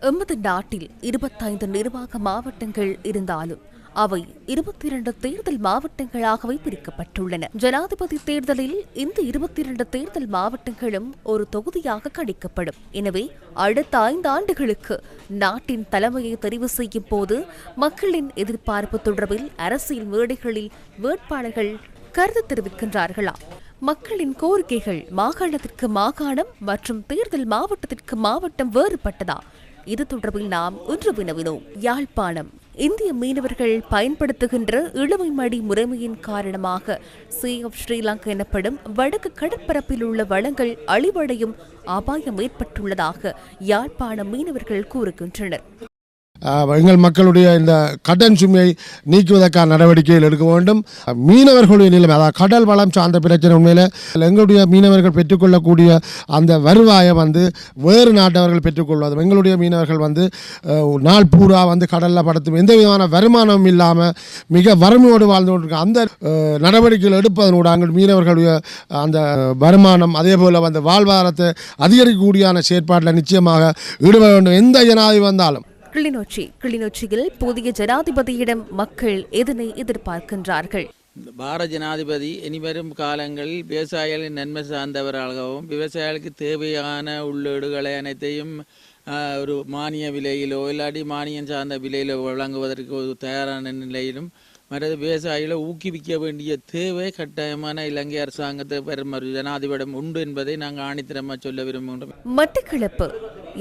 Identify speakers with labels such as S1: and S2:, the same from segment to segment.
S1: எமது நாட்டில் இருபத்தைந்து நிர்வாக மாவட்டங்கள் இருந்தாலும் அவை இருபத்தி இரண்டு தேர்தல் மாவட்டங்களாகவே பிரிக்கப்பட்டுள்ளன ஜனாதிபதி தேர்தலில் இந்த இருபத்தி இரண்டு தேர்தல் மாவட்டங்களும் ஒரு தொகுதியாக கணிக்கப்படும். எனவே அடுத்த ஐந்து ஆண்டுகளுக்கு நாட்டின் தலைமையை தெரிவு செய்யும் போது மக்களின் எதிர்பார்ப்பு தொடர்பில் அரசியல் மேடைகளில் வேட்பாளர்கள் கருத்து தெரிவிக்கின்றார்களா? மக்களின் கோரிக்கைகள் மாகாணத்திற்கு மாகாணம் மற்றும் தேர்தல் மாவட்டத்திற்கு மாவட்டம் வேறுபட்டதா? இது தொடர்பில் நாம் இன்று வினவினோம். யாழ்ப்பாணம். இந்திய மீனவர்கள் பயன்படுத்துகின்ற இழுவைமடி முறைமையின் காரணமாக சி. ஆஃப் ஸ்ரீலங்கா எனப்படும் வடக்கு கடற்பரப்பில் உள்ள வளங்கள் அழிவடையும் அபாயம் ஏற்பட்டுள்ளதாக யாழ்ப்பாண மீனவர்கள் கூறுகின்றனர்.
S2: எங்கள் மக்களுடைய இந்த கடன் சுமையை நீக்குவதற்கான நடவடிக்கைகள் எடுக்க வேண்டும். மீனவர்களுடைய நிலைமை அதாவது கடல் வளம் சார்ந்த பிரச்சனை உண்மையில் எங்களுடைய மீனவர்கள் பெற்றுக்கொள்ளக்கூடிய அந்த வருவாயை வந்து வேறு நாட்டவர்கள் பெற்றுக்கொள்வது எங்களுடைய மீனவர்கள் வந்து நாள் பூரா வந்து கடலில் படுத்தும் எந்த விதமான வருமானமும் இல்லாமல் மிக வறுமையோடு வாழ்ந்து கொண்டிருக்க அந்த நடவடிக்கைகள் எடுப்பதனோட அங்கள் மீனவர்களுடைய அந்த வருமானம் அதே போல் வந்து வாழ்வாதாரத்தை அதிகரிக்கக்கூடியான செயற்பாட்டில் நிச்சயமாக ஈடுபட வேண்டும். எந்த ஜனாதிபதி வந்தாலும்.
S1: கிளிநொச்சி. கிளிநொச்சியில் புதிய ஜனாதிபதியிடம் மக்கள் எதனை எதிர்பார்க்கின்றார்கள்?
S3: பாரத ஜனாதிபதி இனிவரும் காலங்களில் விவசாயிகளின் நன்மை சார்ந்தவராகவும் விவசாயிகளுக்கு தேவையான உள்ளீடுகளை அனைத்தையும் ஒரு மானிய விலையிலோ இல்லாட்டி மானியம் சார்ந்த விலையிலோ வழங்குவதற்கு ஒரு தயாரான நிலையிலும் மற்றது விவசாயிகளை ஊக்குவிக்க வேண்டிய தேவை கட்டாயமான இலங்கை அரசாங்கத்தை பெறும் ஜனாதிபதியிடம் உண்டு என்பதை நாங்கள் ஆணித்தரமாக சொல்ல விரும்புகின்றோம்.
S1: மட்டக்களப்பு.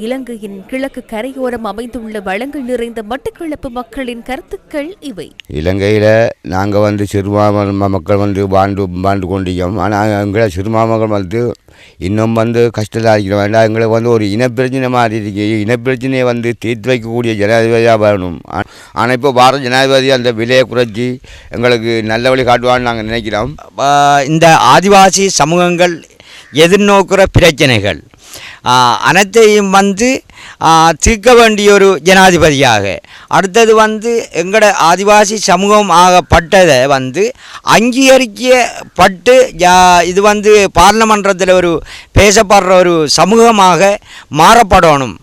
S1: இலங்கையின் கிழக்கு கரையோரம் அமைந்துள்ள வளங்கள் நிறைந்த மட்டக்களப்பு மக்களின் கருத்துக்கள் இவை.
S4: இலங்கையில் நாங்கள் வந்து சிறுபான்மை மக்கள் வந்து வாழ்ந்து வாழ்ந்து கொண்டிருக்கோம். ஆனால் எங்களை சிறுபான்மைகள் வந்து இன்னும் வந்து கஷ்டத்தில் இருக்கிறோம் வேண்டாம் எங்களுக்கு வந்து ஒரு இனப்பிரச்சனை மாதிரி இருக்கு. இனப்பிரச்சனையை வந்து தீர்த்து வைக்கக்கூடிய ஜனாதிபதியாக வரணும். ஆனால் இப்போ பாரத ஜனாதிபதி அந்த விலையை குறைச்சி எங்களுக்கு நல்ல வழி காட்டுவான்னு நாங்கள் நினைக்கிறோம்.
S5: இந்த ஆதிவாசி சமூகங்கள் எதிர்நோக்கிற பிரச்சனைகள். அனைத்தையும் வந்து தீர்க்க வேண்டிய ஒரு ஜனாதிபதியாக. அடுத்தது வந்து எங்களோட ஆதிவாசி சமூகம் ஆகப்பட்டதை வந்து அங்கீகரிக்கப்பட்டு ஜா- இது வந்து பார்லமன்றத்தில் ஒரு பேசப்படுற ஒரு சமூகமாக மாறப்படணும்.